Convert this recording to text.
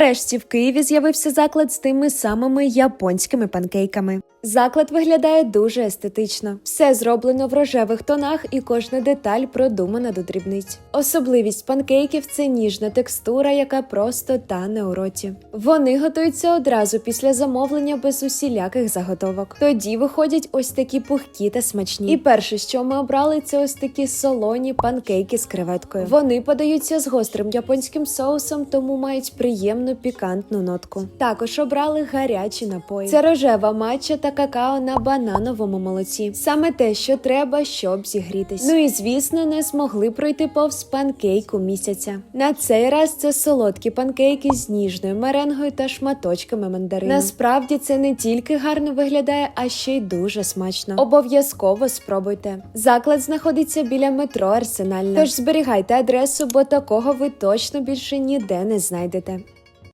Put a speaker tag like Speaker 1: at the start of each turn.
Speaker 1: Нарешті в Києві з'явився заклад з тими самими японськими панкейками. Заклад виглядає дуже естетично. Все зроблено в рожевих тонах, і кожна деталь продумана до дрібниць. Особливість панкейків це ніжна текстура, яка просто тане у роті. Вони готуються одразу після замовлення без усіляких заготовок. Тоді виходять ось такі пухкі та смачні. І перше, що ми обрали, це ось такі солоні панкейки з креветкою. Вони подаються з гострим японським соусом, тому мають приємну пікантну нотку. Також обрали гарячі напої. Це рожева матча та какао на банановому молоці. Саме те, що треба, щоб зігрітись. Ну і звісно, не змогли пройти повз панкейку місяця. На цей раз це солодкі панкейки з ніжною меренгою та шматочками мандарину. Насправді це не тільки гарно виглядає, а ще й дуже смачно. Обов'язково спробуйте. Заклад знаходиться біля метро Арсенальне. Тож зберігайте адресу, бо такого ви точно більше ніде не знайдете.